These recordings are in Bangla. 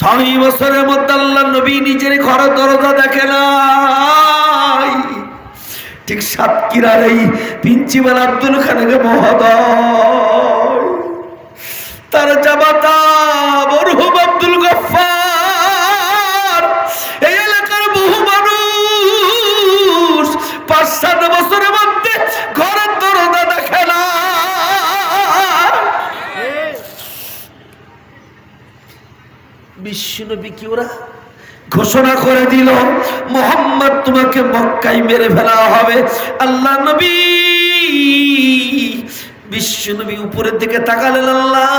ছয় বছরের মধ্যে আল্লাহ নবী নিজের ঘর দরজা দেখে নাই। ঠিক সাতকিরার এই প্রিন্সিপাল আব্দুল খানকে মহোদয়। তার জামাতা বিশ্বনবী কি ওরা? ঘোষণা করে দিল মোহাম্মদ তোমাকে মক্কায় মেরে ফেলা হবে। আল্লাহ নবী বিশ্বনবী উপরের দিকে তাকালেন, আল্লাহ,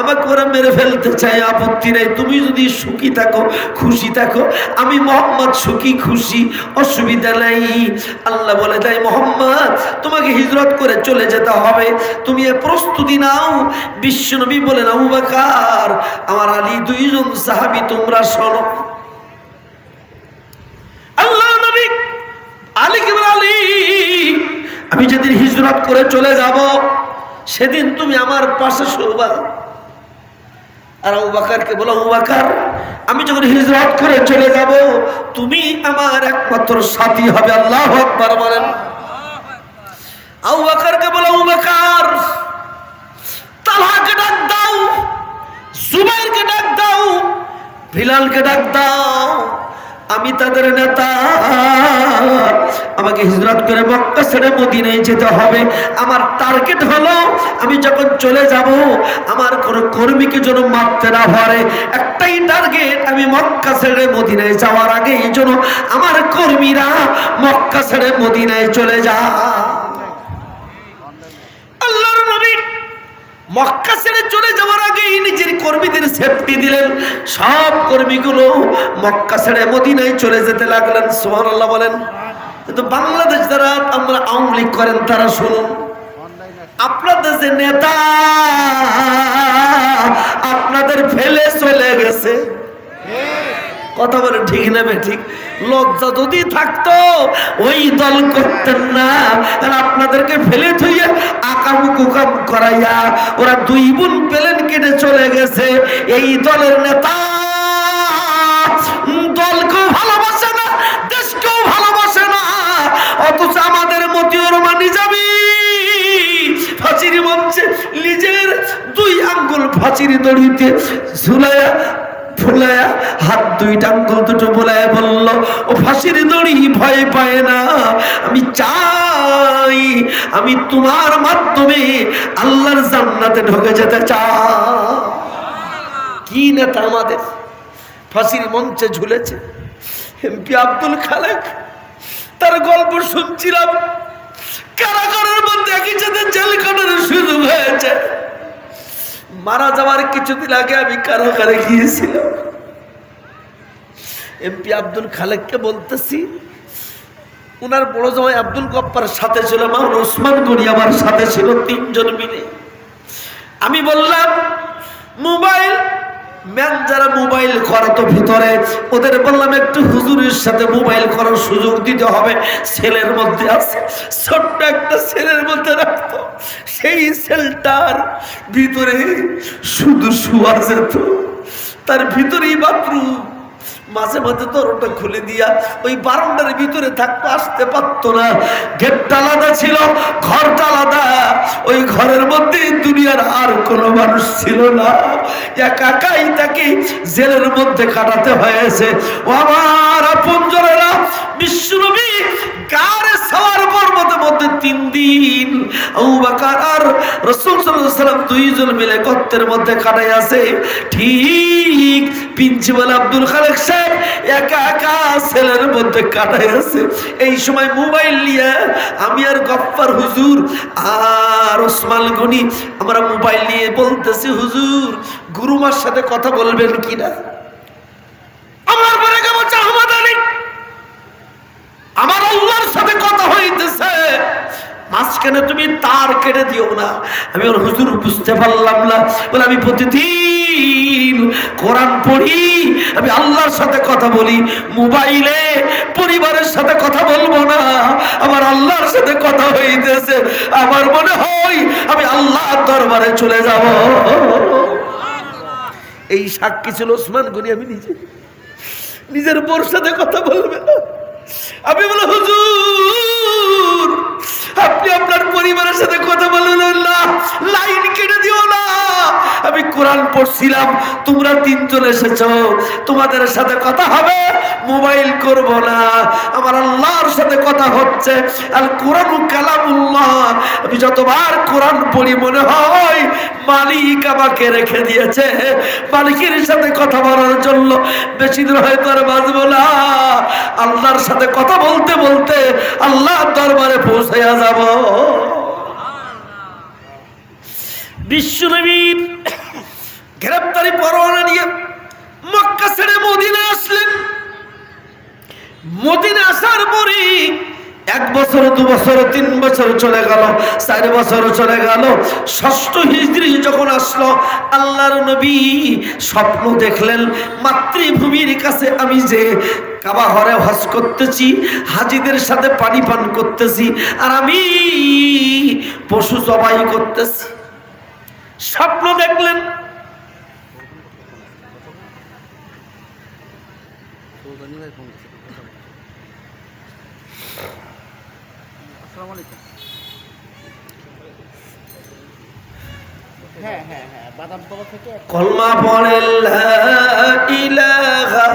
আমাকে ওরা মেরে ফেলতে চায়, আপত্তি নেই। তুমি যদি সুখী থাকো, খুশি থাকো, আমি মোহাম্মদ সুখী, খুশি, অসুবিধা নেই। আল্লাহ বলে দেয় মোহাম্মদ, তোমাকে হিজরত করে চলে যেতে হবে। তুমি এ প্রস্তুতি নাও। বিশ্বনবী বলে নাও বাকার, আমার আলী দুইজন সাহাবি, তোমরা শোনো। আল্লাহ নবী, আলী কেবল আলী, আমি যেদিন হিজরত করে চলে যাব সেদিন তুমি আমার পাশে শুবা আর উবাকারকে বলো উবাকার আমি যখন হিজরত করে চলে যাব, তুমি আমার একমাত্র সাথী হবে, আল্লাহ আকবার বলেন। আউবাকারকে বলো উবাকার তালহাকে ডাক দাও, জুবাইরকে ডাক দাও, বিলালকে ডাক দাও আমি তাদের নেতা। আমাকে হিজরত করে মক্কা ছেড়ে মদিনায় যেতে হবে। আমার টার্গেট হলো, আমি যখন চলে যাব, আমার কোনো কর্মীকে যেন মারতে না পারে। একটাই টার্গেট আমি মক্কা ছেড়ে মদিনায় যাওয়ার আগে এই জন্য আমার কর্মীরা মক্কা ছেড়ে মদিনায় চলে যা আল্লাহর নবী মক্কা ছেড়ে চলে যাওয়ার আগেই নিজের কর্মীদের সেফটি দিলেন। সব কর্মীগুলো মক্কা ছেড়ে মদিনায় চলে যেতে লাগলেন, সুবহানাল্লাহ বলেন। কিন্তু বাংলাদেশ যারা আমরা আওয়ামী লীগ করেন, তারা শুনুন। আপনাদের যে নেতা, আপনাদের ফেলে চলে গেছে। কথা বলে ঠিক নেবে, ঠিক। লজ্জা যদি থাকতো, ওই দল করতেন না। আর আপনাদেরকে ফেলে থইয়ে আকাম কুকাম করাইয়া ওরা দুই বোন পেলেন কেটে চলে গেছে। এই দলের নেতা দলকেও ভালোবাসে না, দেশকেও ভালোবাসে না। অথচ আমাদের মতিউর মানি যাবি ফাঁসির মঞ্চে নিজের দুই আঙ্গুল ফাঁসির দড়িতে ঝুলাইয়া ফুলায়া, হাত দুইটা আঙ্গুল দুটো বোলায় বলল, ও ফাঁসির দড়ি ভয় পায় না। আমি চাই, আমি তোমার মাধ্যমে আল্লাহর জান্নাতে ঢুকে যেতে চাই। কি নেতা আমাদের? ফাঁসির মঞ্চে ঝুলেছে এমপি আব্দুল খালেক। তার গল্প শুনছিলাম। কারাগারের মধ্যে একই সাথে জেল কাটানোর সুযোগ হয়েছে। মারা যাওয়ার কিছুদিন আগে আমি কারাগারে গিয়েছিলাম। এমপি আব্দুল খালেককে বলতেছি, উনার বড় জামাই আব্দুল গপ্পার সাথে ছিল মাহুল ওসমান গনি আমার সাথে ছিল তিনজন মিলে। আমি বললাম, মোবাইল ম্যান যারা মোবাইল করা তো ভিতরে, ওদের বললাম একটু হুজুরের সাথে মোবাইল করার সুযোগ দিতে হবে। সেলের মধ্যে আছে, ছোট্ট একটা সেলের মধ্যে রাখতো। সেই সেলটার ভিতরে শুধু শুয়া যেত। তার ভিতরেই বাথরুম। মাঝে মাঝে দরটা খুলে দিয়া ওই বারান্দার ভিতরে থাকতো আসতে পারতো না। গেটটা আলাদা ছিল, ঘরটা আলাদা। ওই ঘরের মধ্যে দুনিয়ার আর কোনো মানুষ ছিল না। একাই তাকে জেলের মধ্যে কাটাতে হয়েছে। ও আমার আপনজনেরা বিশ্বনবী গারে সওয়ার পর্বতের মধ্যে তিন দিন আবু বকর দুইজন মিলে মধ্যে কাটাই আছে। ঠিক প্রিন্সিপাল আব্দুল খালেক সাহেব একা একা সেলের মধ্যে কাটাই আছে। এই সময় মোবাইল নিয়ে আমি আর হুজুর আর গনি আমরা মোবাইল নিয়ে বলতেছি, হুজুর, গুরুমার সাথে কথা বলবেন কিনা? আমার পরে কেমন আহমদ আলী আমার আল্লাহর সাথে কথা হইতেছে। মাঝখানে তুমি তার কেটে দিও না। আমি ওর হুজুর, বুঝতে পারলাম না। বলে, আমি প্রতিদিন কোরআন পড়ি, আমি আল্লাহর সাথে কথা বলি, মোবাইলে পরিবারের সাথে কথা বলব না। আমার আল্লাহর সাথে কথা হইতেছে, আমার মনে হয় আমি আল্লাহর দরবারে চলে যাব। এই সাক্ষী ছিল ওসমান গনি, আমি নিজে, নিজের বোর সাথে কথা বলবে না। আমি বলে হুজুর আপনি আপনার পরিবারের সাথে কথা বলবেন না, লাইন কেটে দিও না। আমি কোরআন পড়ছিলাম, তোমরা তিনজন এসেছ, তোমাদের সাথে কথা হবে, মোবাইল করব না। আমার আল্লাহর সাথে কথা হচ্ছে আর কোরআন কালামুল্লাহ। আমি যতবার কোরআন পড়ি, মনে হয় মালিক আমাকে রেখে দিয়েছে। মালিকের সাথে কথা বলার জন্য বেশি বাঁচবো না। আল্লাহর সাথে কথা বলতে বলতে আল্লাহ দরবারে পৌঁছাইয়া যাব। বিশ্বনবীর গ্রেপ্তারি পরোয়ানা নিয়ে মক্কা ছেড়ে মদিনা আসলেন। মদিনা আসার পরে এক বছর, দু বছর, তিন বছর চলে গেল, চার বছর চলে গেল। ষষ্ঠ হিজড়ি যখন আসলো, আল্লাহর নবী স্বপ্ন দেখলেন, মাতৃভূমির কাছে আমি যে কাবা ঘরে হজ করতেছি, হাজিদের সাথে পানি পান করতেছি, আর আমি পশু জবাই করতেছি। স্বপ্ন দেখলেন। আসসালামু আলাইকুম। হ্যাঁ হ্যাঁ হ্যাঁ বাদামতলা থেকে এক- কলমা পড়ে ইলাহা।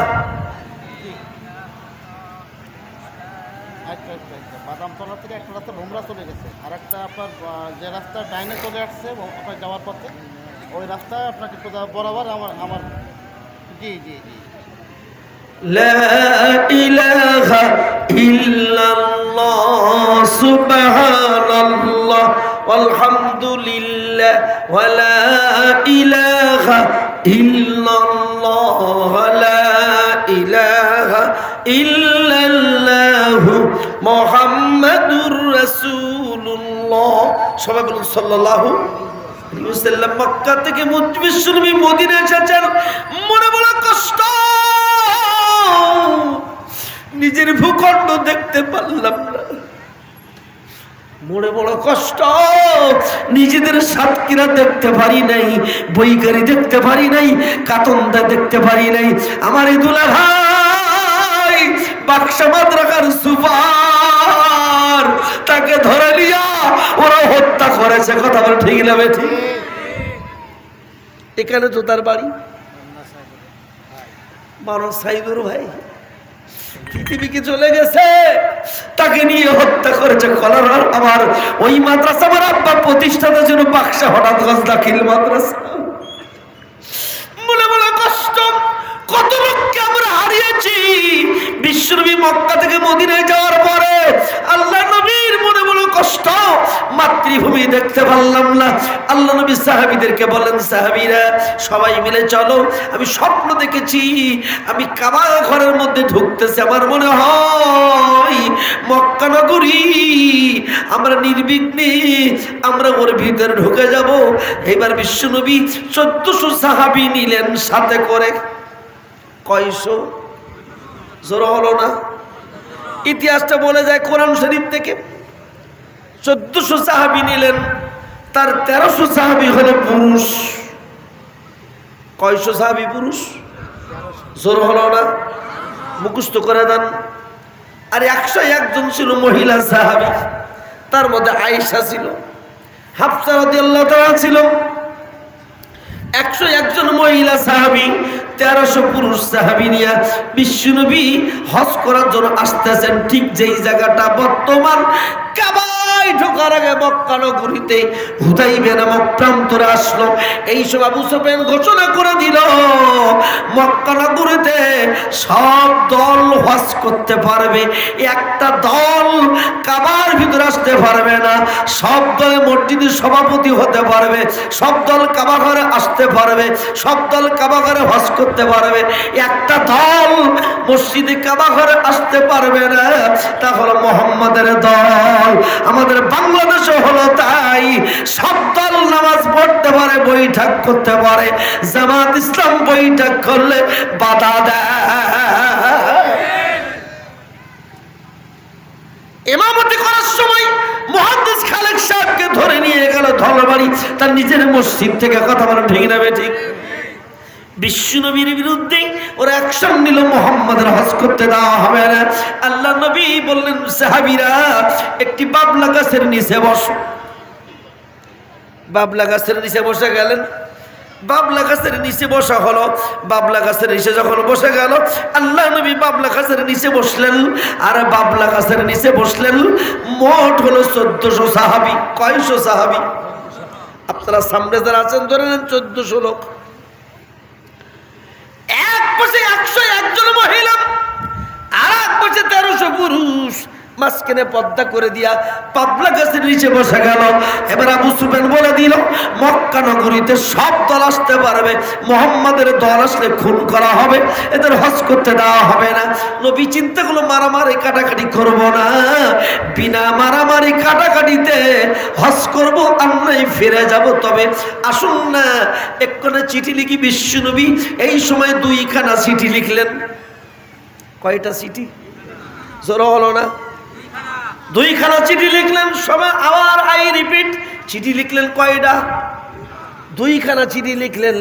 আচ্ছা আচ্ছা আচ্ছা বাদামতলা থেকে একটা রাস্তা ভোমরা চলে গেছে। আর একটা আপনার যে রাস্তা ডাইনে চলে আসছে আপনার যাওয়ার পথে ওই রাস্তা আপনাকে বরাবর আমার আমার জি জি জি। لا إله إلا الله سبحان الله والحمد لله ولا إله إلا الله لا إله إلا الله محمد رسول الله সবাই বলুন সাল্লাল্লাহু আলাইহি ওয়াসাল্লাম মক্কা থেকে বিশ্বনবী মদিনা এসেছেন মনে বড় কষ্ট নিজের ভূখণ্ড দেখতে পারলাম না। মনে বড় কষ্ট, নিজেদের সাতকিরা দেখতে পারি নাই বইকারি দেখতে পারি নাই, কাতন্দা দেখতে পারি নাই। আমার এই দুলা ভাই বাক্সাবাদ রাখার সুপার, তাকে ধরে নিয়া ওরা হত্যা করেছে। কথা বলে ঠিক না ঠিক এখানে তো তার বাড়ি। মানব সাইদুর ভাই। পৃথিবীকে চলে গেছে, তাকে নিয়ে হত্যা করেছে কলার আমার ওই মাদ্রাসা আমার আব্বা প্রতিষ্ঠাতার জন্য বাক্সা হঠাৎ গজ দাখিল মাদ্রাসা। মনে মনে কষ্ট, কত আমরা হারিয়েছি। বিশ্বনবী মক্কা থেকে মদিনায় যাওয়ার পরে আল্লাহ নবীর মনে মনে কষ্ট, মাতৃভূমি দেখতে পারলাম না। আল্লাহ নবী সাহাবিদেরকে বলেন, সাহাবিরা, সবাই মিলে চলো, আমি স্বপ্ন দেখেছি, আমি কাবা ঘরের মধ্যে ঢুকতেছি, আমার মনে হয় মক্কা নগরী, আমরা নির্বিঘ্নে, আমরা ওর ভিতরে ঢুকে যাব। এবার বিশ্বনবী চোদ্দশো সাহাবি নিলেন সাথে করে। কয়শো? জোর হলো না? ইতিহাসটা বলে যায় কোরআন শরীফ থেকে। চোদ্দশো সাহাবি নিলেন, তার তেরোশো সাহাবি হলো পুরুষ। কয়শো সাহাবি পুরুষ? জোর হলো না? মুখস্থ করে দেন। আর একশো একজন ছিল মহিলা সাহাবি, তার মধ্যে আয়েশা ছিল, হাফসা রাদিয়াল্লাহু তাআলা ছিল। একশো একজন মহিলা সাহাবি, তেরোশো পুরুষ সাহাবি নিয়ে বিশ্বনবী হজ করার জন্য আসতেছেন ঠিক যেই জায়গাটা বর্তমান কাবাই ঢোকার আগে মক্কা নগরীতে হুদাইবে নামক প্রান্তরে আসলো। এই সব আবু সুফিয়ান ঘোষণা করে দিল, মক্কা নগরীতে সব দল হজ করতে পারবে, একটা দল কাবার ভিতরে আসতে পারবে না, সব দলে মসজিদের সভাপতি হতে পারবে, সব দল কাবা ঘরে আসতে পারবে, সব দল কাবা ঘরে করতে পারবে, একটা দল মসজিদে কাবা ঘরে আসতে পারবে না, তা হলো মোহাম্মদের দল। আমাদের বাংলাদেশে হলো তাই, সব নামাজ পড়তে পারে, বৈঠক করতে পারে। জামাত ইসলাম বৈঠক করলে বাধা দেয়। এমামতি করার সময় মহাদিস খালেক সাহেবকে ধরে নিয়ে গেল ধলবাড়ি তার নিজের মসজিদ থেকে কথা বলেন ঠিক না ঠিক। বিশ্বনবীর বিরুদ্ধে ওরা অ্যাকশন নিল, মোহাম্মদের হজ করতে দেওয়া হবে না। আল্লাহ নবী বললেন, সাহাবিরা, একটি বাবলা গাছের নিচে বস। বাবলা গাছের নিচে বসে গেলেন। বাবলা গাছের নিচে বসা হলো। বাবলা গাছের নিচে যখন বসে গেল, আল্লাহ নবী বাবলা গাছের নিচে বসলেন। আর বাবলা গাছের নিচে বসলেন, মোট হলো চোদ্দশো সাহাবি, কয়শো সাহাবি? আপনারা সামনে যারা আছেন, ধরে নেন চোদ্দশো লোক। এক পাশে একশো একজন মহিলা আর এক পাশে তেরোশো পুরুষ। মাঝখানে পদ্মা করে দিয়া পাবলা গাছের নিচে বসে গেল। এবার আবু সুবেন বলে দিল, মক্কা নগরীতে সব দল আসতে পারবে, মোহাম্মদের দল আসলে খুন করা হবে, এদের হজ করতে দেওয়া হবে না। নবী চিন্তা করল, মারামারি কাটাকাটি করব না। বিনা মারামারি কাটাকাটিতে হজ করব, আমরাই ফিরে যাব। তবে আসুন না, এক্ষণে চিঠি লিখি বিশ্বনবী এই সময় দুইখানা চিঠি লিখলেন। কয়টা চিঠি? জোর হলো না। দুইখানা চিঠি লিখলেন সবাই আবার আই রিপিট, চিঠি লিখলেন কয়টা? দুইখানা চিঠি লিখলেন,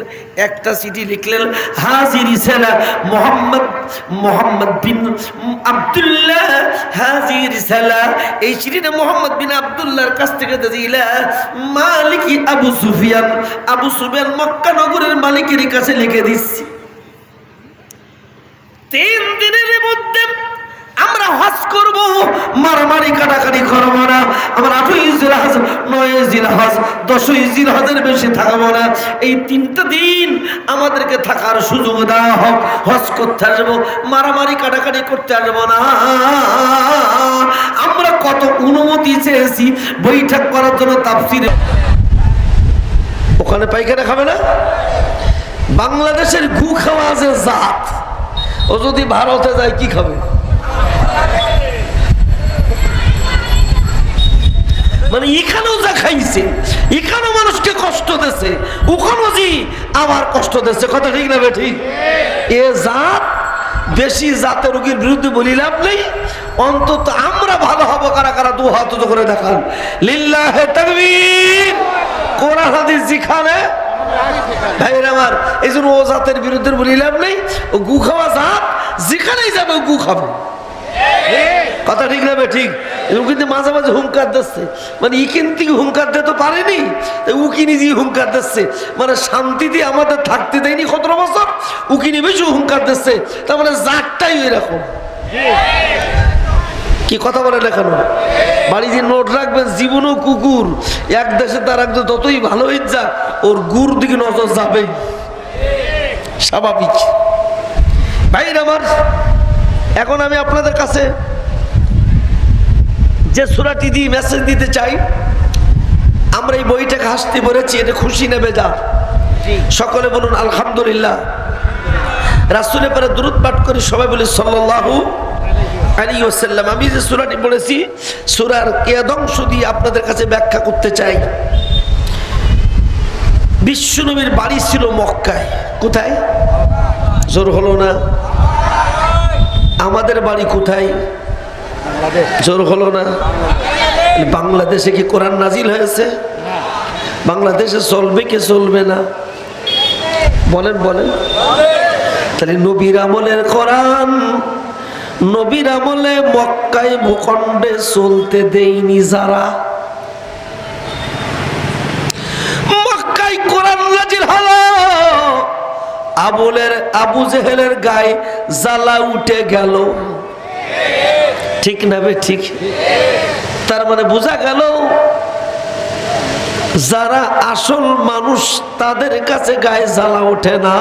একটা চিঠি লিখলেন, হাজির সেনা মোহাম্মদ মোহাম্মদ বিন আব্দুল্লাহ, হাজির সেলা এই চিঠিটা মোহাম্মদ বিন আব্দুল্লাহর কাছ থেকে দিলা, মালিকি আবু সুফিয়ান আবু সুফিয়ান মক্কা নগরের মালিকের কাছে লিখে দিচ্ছি। তিন দিনের মধ্যে আমরা করব, মারামারি কাটাকাটি করব না। আমরা নয় দশই বেশি না। এই তিনটা দিন আমাদেরকে থাকার সুযোগ দেওয়া হোক। করতে আসব, মারামারি কাটাকাটি করতে না। আমরা কত অনুমতি চেয়েছি বৈঠক করার জন্য তাফসিরে। ওখানে পাইখানা খাবে না? বাংলাদেশের গু খাওয়া আছে জাত। ও যদি ভারতে যায়, কি খাবে? মানে এখানেও যা খাইছে এখানেও মানুষকে কষ্ট দিছে ওখানেও জি আবার কষ্ট দিচ্ছে কথা ঠিক না ঠিক। এ জাত বেশি জাতের রোগীর বিরুদ্ধে বলি লাভ নেই অন্তত আমরা ভালো হব কারা কারা দু হাত করে দেখান। লিল্লাহে তাকবীর কোরআন হাদিস যেখানে ভাইয়ের আমার এই জন্য ও জাতের বিরুদ্ধে বলি লাভ নেই ও গু খাওয়া জাত যেখানেই যাবে ও গু খাবে। কথা ঠিক না বে, ঠিক। কিন্তু মাঝে মাঝে হুঙ্কার দিচ্ছে। মানে ইকিন থেকে হুঙ্কার দিতে পারেনি। উকি নিজেই হুঙ্কার দিচ্ছে? মানে শান্তিতে আমাদের থাকতে দেয়নি সতেরো বছর? উকি বেশি হুঙ্কার দিচ্ছে? তার মানে জাতটাই এরকম কি কথা বলে না বাড়ি যে নোট রাখবেন, জীবনও কুকুর। এক দেশে তার একজন ততই ভালো যাক, ওর গুড় দিকে নজর যাবে স্বাভাবিক। ভাইর আমার এখন আমি আপনাদের কাছে যে সুরাটি দিয়ে মেসেজ দিতে চাই আমরা এই বইটাকে হাসতে পড়েছি এটা খুশি নেবে যা। সকলে বলুন আলহামদুলিল্লাহ। রাসুলের পরে দূরত পাঠ করি সবাই বলি সাল্লাহু আলী ওসাল্লাম আমি যে সুরাটি পড়েছি সুরার কেদংশ দিয়ে আপনাদের কাছে ব্যাখ্যা করতে চাই। বিশ্বনবীর বাড়ি ছিল মক্কায়। কোথায়? জোর হলো না। আমাদের বাড়ি কোথায়? জোর হলো না? বাংলাদেশে কি কোরআন নাজিল হয়েছে? বাংলাদেশে চলবে কে চলবে না? বলেন বলেন। তাহলে নবীর আমলের কোরআন, নবীর আমলে মক্কায় ভূখণ্ডে চলতে দেয়নি যারা মক্কায় কোরআন নাজিল হলো আবুলের আবু জেহেলের গায়ে জ্বালা উঠে গেল। ঠিক না বে ঠিক? তার মানে বোঝা গেল, যারা আসল মানুষ তাদের কাছে গায়ে জ্বালা ওঠে না।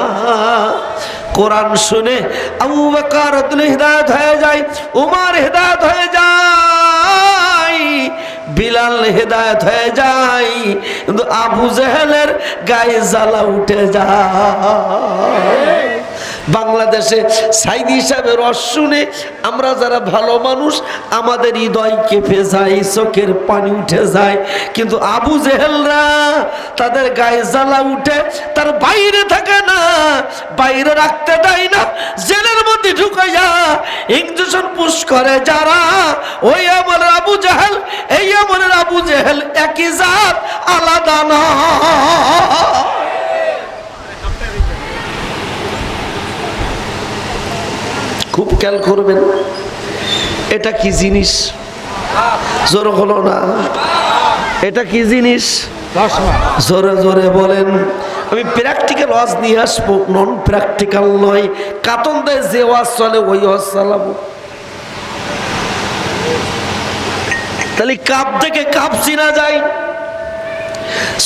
কোরআন শুনে আবু বকর হৃদায়ত হয়ে যায়, উমার হৃদায়ত হয়ে যায় বিলাল হেদায়ত হয়ে যায় কিন্তু আবু জেহেলের গায়ে জ্বালা উঠে যায়। বাংলাদেশে সাইদি রস শুনে আমরা যারা ভালো মানুষ, আমাদের হৃদয় কেঁপে যায়, চোখের পানি উঠে যায়। কিন্তু আবু জেহেলরা তাদের গায়ে জ্বালা উঠে, তার বাইরে থাকে না, বাইরে রাখতে দেয় না, জেলের মধ্যে ঢুকাইয়া ইঞ্জেকশন পুশ করে যারা। ওই আমলের আবু জেহেল, এই আমলের আবু জেহেল একই জাত, আলাদা না। খেয়াল করবেন, এটা কি জিনিস? জোর হলো না। এটা কি জিনিস? জোরে জোরে বলেন, আমি প্র্যাকটিক্যাল ওয়াজ নিয়ে আসব নন প্র্যাকটিক্যাল নয়। কাতন দেয় যে ওয়াজ চলে, ওই ওয়াজ চালাবো। তাহলে কাপ দেখে কাপ চিনা যায়।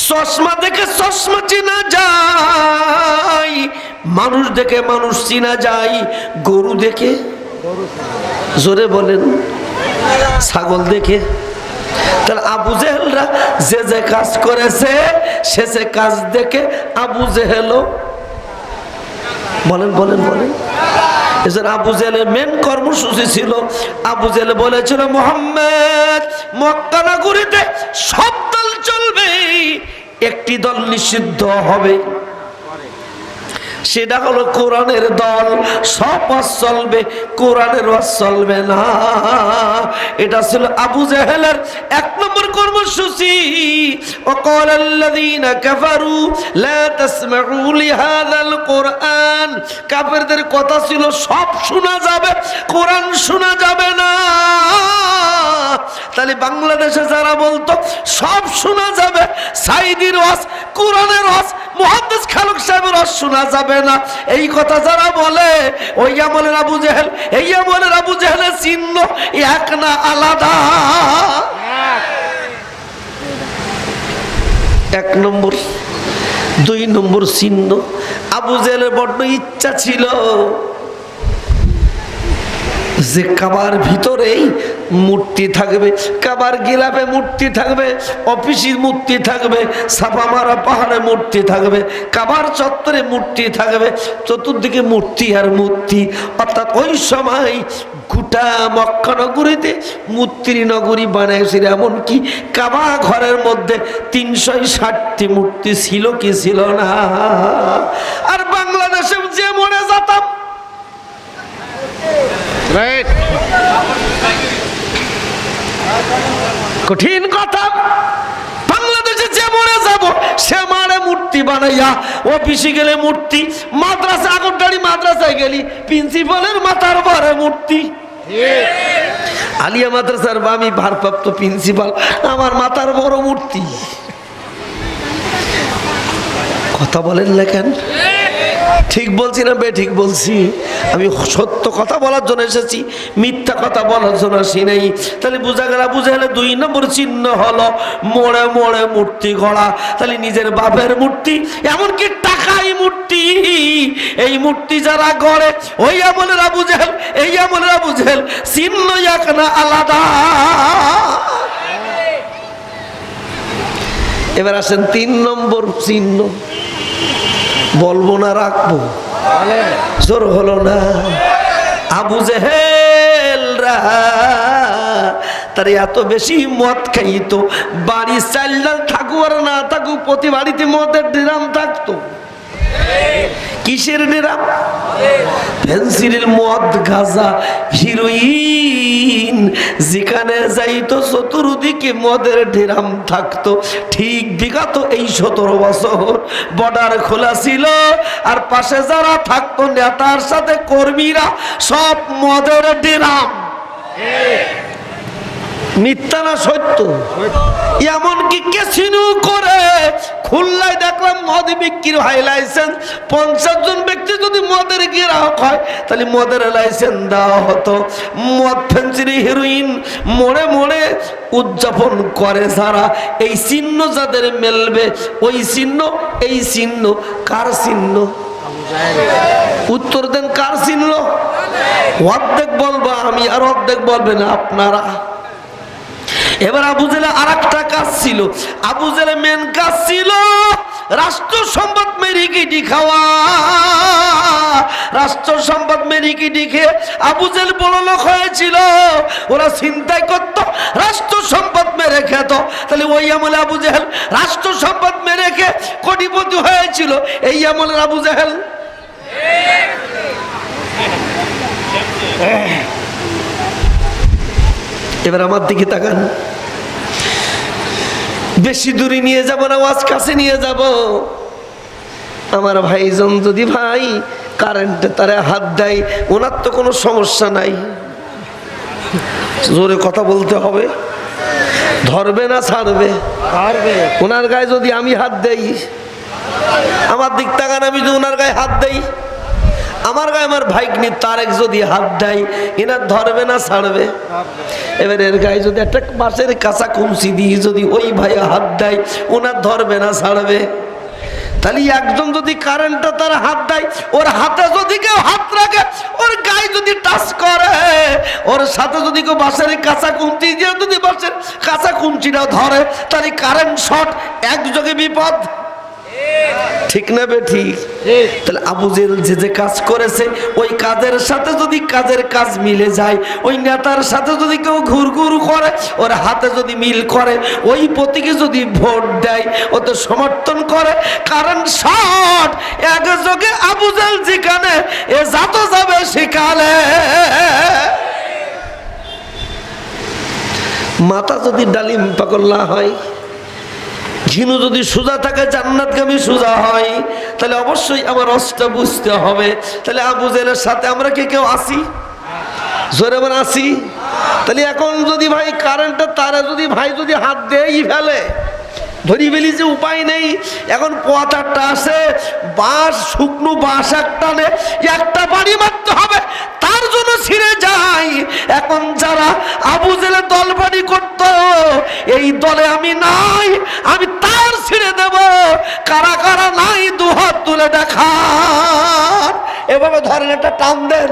চশমা দেখে চশমা চিনা যায়। মানুষ দেখে মানুষ চিনা যায়, গরু দেখে? জোরে বলেন, ছাগল দেখে? তাহলে আবু জেহেলরা যে যে কাজ করেছে, সে যে কাজ দেখে আবু জেহেলও বলেন বলেন বলেন। আবু জেলের মেন কর্মসূচি ছিল, আবু জেলে বলেছিল, মোহাম্মদ মক্কা নগরীতে সব দল চলবে, একটি দল নিষিদ্ধ হবে। সেটা হলো কোরআনের দল। সব ওয়াজ চলবে, কোরআনের ওয়াজ চলবে না। এটা ছিল আবু জাহেলের এক নম্বর কর্মসূচি وقال الذين كفروا لا تسمعوا لهذا القرآن কাফেরদের কথা ছিল সব শোনা যাবে কোরআন শোনা যাবে না তাহলে বাংলাদেশে যারা বলতো সব শোনা যাবে সাইদির ওয়াজ কোরআনের ওয়াজ মুহাদ্দিস খালক সাহেবের ওয়াজ শোনা যাবে না এই কথা যারা বলে ওই আমলের আবু জেহেল এই আমলের আবু জেহেলের চিহ্ন এক না আলাদা এক নম্বর দুই নম্বর চিহ্ন। আবু জেলের বড্ড ইচ্ছা ছিল। যে কাবার ভিতরেই মূর্তি থাকবে, কাবার গিলাপে মূর্তি থাকবে, অফিসের মূর্তি থাকবে, সাপামারা পাহাড়ে মূর্তি থাকবে, কাবার চত্বরে মূর্তি থাকবে, চতুর্দিকে মূর্তি আর মূর্তি। অর্থাৎ ওই সময় গোটা মক্কা নগরীতে মূর্তির নগরী বানাইছিল এমনকি কাবা ঘরের মধ্যে তিনশো ষাটটি মূর্তি ছিল কি ছিল না। আর বাংলাদেশে যে মনে যেতাম কঠিন কথা। বাংলাদেশে যে মরে যাব, সে মারে মূর্তি বানাইয়া, অফিসে গেলে মূর্তি, মাদ্রাসা আগরদাড়ি মাদ্রাসায় গেলি, প্রিন্সিপালের মাথার পরে মূর্তি। আলিয়া মাদ্রাসার বা আমি ভারপ্রাপ্ত প্রিন্সিপাল, আমার মাথার বড় মূর্তি। কথা বলেন না কেন? ঠিক বলছি না বে, ঠিক বলছি। আমি সত্য কথা বলার জন্য এসেছি, মিথ্যা কথা বলার জন্য আসি নাই। তাহলে বোঝা গেল, বুঝে গেলে দুই নম্বর চিহ্ন হলো মোড়ে মোড়ে মূর্তি গড়া। তাহলে নিজের বাপের মূর্তি, এমনকি টাকাই মূর্তি। এই মূর্তি যারা গড়ে, ওই আমলের জেহেল এই আমলের জেহেল চিহ্ন এক না আলাদা। এবার আসেন তিন নম্বর চিহ্ন। বলব না, রাখব। জোর হলো না। আবু জেহেলরা তার এত বেশি মদ খাইতো। বাড়ি চাইলাল থাকু থাকুক আর না থাকুক, প্রতি বাড়িতে মদের ড্রাম থাকতো। কিসের ড্রাম ফেন্সিলের মদ গাজা, হিরোইন। যেখানে যাইতো চতুর্দিকে মদের ডেরাম থাকতো। ঠিক বিগত এই সতেরো বছর বর্ডার খোলা ছিল। আর পাশে যারা থাকতো নেতার সাথে কর্মীরা সব মদের ডেরাম মিথ্যা না সত্য? এমনকি কেসিনু করে খুলনায় দেখলাম মদ বিক্রি হয় লাইসেন্স পঞ্চাশ জন ব্যক্তি যদি মদের গ্রাহক হয়, তাহলে মদের লাইসেন্স দেওয়া হতো। মদ ফেন্সিরি হিরোইন মোড়ে মোড়ে উদযাপন করে যারা। এই চিহ্ন যাদের মেলবে, ওই চিহ্ন, এই চিহ্ন, কার চিহ্ন? উত্তর দেন কার চিহ্ন? অর্ধেক বলব আমি, আর অর্ধেক বলবেন আপনারা। এবার আবু জেলে আর একটা কাজ ছিল। আবু জেলে মেন কাজ ছিল রাষ্ট্র সম্পদ মেরি মেরিকিটি খাওয়া। রাষ্ট্র সম্পদ মেরিকিটি খেয়ে আবু জেল বড় লোক হয়েছিল। ওরা চিন্তাই করতো, রাষ্ট্র সম্পদ মেরে খেত। তাহলে ওই আমলে আবু জেহেল রাষ্ট্র সম্পদ মেরে খেয়ে কোটিপতি হয়েছিল। এই আমলের আবু জেহেল। এবার আমার দিকে তাকান। বেশি দূরে নিয়ে যাব না ওয়াজ কাছে নিয়ে যাব। আমার ভাইজন যদি ভাই কারেন্টে তারে হাত দেয় ওনার তো কোনো সমস্যা নাই। জোরে কথা বলতে হবে। ধরবে না ছাড়বে। ওনার গায়ে যদি আমি হাত দেই আমার দিক তাকান আমি যদি ওনার গায়ে হাত দেই। আমার গায়ে আমার ভাইকনি তারেক যদি হাত দেয়, এনার ধরবে না, ছাড়বে? এবার এর গায়ে যদি একটা বাঁশের কাঁচা কুমসি দিয়ে যদি ওই ভাইয়া হাত দেয়, ওনার ধরবে না, ছাড়বে? তাহলে একজন যদি কারেন্টটা তার হাত দেয়, ওর হাতে যদি কেউ হাত রাখে, ওর গায়ে যদি টাচ করে, ওর সাথে যদি কেউ বাঁশের কাঁচা কুমচি দিয়ে যদি বাঁশের কাঁচা কুমচিটা ধরে, তাহলে কারেন্ট শর্ট একযোগে বিপদ। ঠিক না বে ঠিক? তাহলে আবু জেল যে যে কাজ করেছে ওই কাজের সাথে যদি কাজের কাজ মিলে যায় ওই নেতার সাথে যদি কেউ ঘুর ঘুর করে ওর হাতে যদি মিল করে ওই প্রতীকে যদি ভোট দেয় ও তো সমর্থন করে। কারণ শট এক যোগে আবু জেল যেখানে এ যাত যাবে সেখানে। মাথা যদি ডালিম পাকল্লা হয় ঝিনু যদি সোজা থাকে, জান্নাতগামী সোজা হয়, তাহলে অবশ্যই আমার অস্টা বুঝতে হবে। তাহলে আবু জেলের সাথে আমরা কে কেউ আসি জোরে আমার আসি তাহলে এখন যদি ভাই কারেন্টের তারা যদি ভাই যদি হাত দিয়েই ফেলে ধরি ফেলি যে উপায় নেই, এখন পোয়াতারটা আছে, বাঁশ, শুকনো বাঁশ একটা নে একটা বাড়ি মারতে হবে, তার জন্য ছিঁড়ে যায়। এখন যারা আবু জেলে দল বাড়ি করত, এই দলে আমি নাই, আমি তার ছিঁড়ে দেব। কারা কারা নাই, দুহাত তুলে দেখা এভাবে ধরেন একটা টান দেন।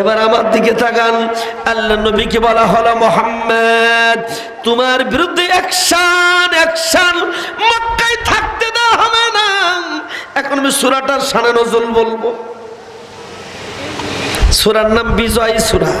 এবার আমার দিকে তাকান। আল্লাহ নবীকে বলা হলো, মোহাম্মদ, তোমার বিরুদ্ধে একশান একশান মক্কায় থাকতে দেওয়া হবে না। এখন আমি সুরাটার সানে নজল বলব। সুরার নাম বিজয় সুরা।